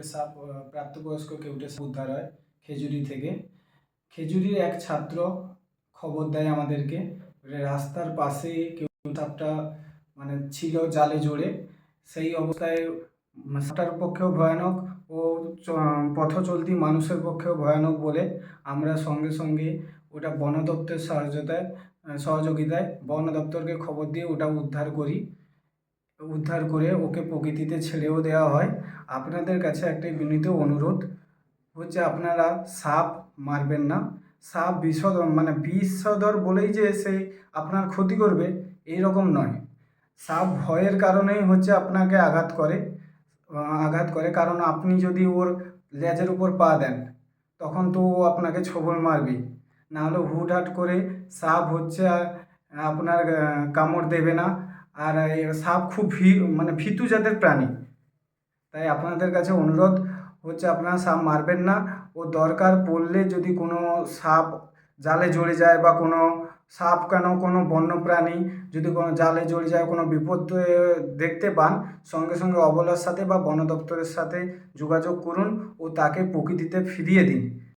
কেউটে সাপ প্রাপ্তবয়স্ক কেউটে উদ্ধার হয় খেজুরি থেকে। খেজুরির এক ছাত্র খবর দেয় আমাদেরকে রাস্তার পাশে কেউ সাপটা মানে ছিল জালে জোরে সেই অবস্থায় সাপটার পক্ষেও ভয়ানক ও পথ চলতি মানুষের পক্ষেও ভয়ানক বলে আমরা সঙ্গে সঙ্গে ওটা বন দপ্তরের সহযোগিতায় সহযোগিতায় বন দপ্তরকে খবর দিয়ে ওটা উদ্ধার করি। উদ্ধার করে ওকে প্রকৃতিতে ছেড়েও দেওয়া হয়। আপনাদের কাছে একটাই বিনীত অনুরোধ হচ্ছে আপনারা সাপ মারবেন না। সাপ বিষধর মানে বিষধর বলেই যে সে আপনার ক্ষতি করবে এই রকম নয়। সাপ ভয়ের কারণেই হচ্ছে আপনাকে আঘাত করে আঘাত করে। কারণ আপনি যদি ওর লেজের উপর পা দেন, তখন তো ও আপনাকে ছোবল মারবেই। নাহলে হুটহাট করে সাপ হচ্ছে আপনার কামড় দেবে না। আর সাপ খুব ভী মানে ভীতু জাতের প্রাণী। তাই আপনাদের কাছে অনুরোধ হচ্ছে আপনারা সাপ মারবেন না। ও দরকার পড়লে যদি কোনো সাপ জালে জড়ে যায় বা কোনো সাপ কেন কোনো বন্য প্রাণী যদি কোনো জালে জড়ে যায়, কোনো বিপদ দেখতে পান, সঙ্গে সঙ্গে অবলার সাথে বা বন দপ্তরের সাথে যোগাযোগ করুন ও তাকে প্রকৃতিতে ফিরিয়ে দিন।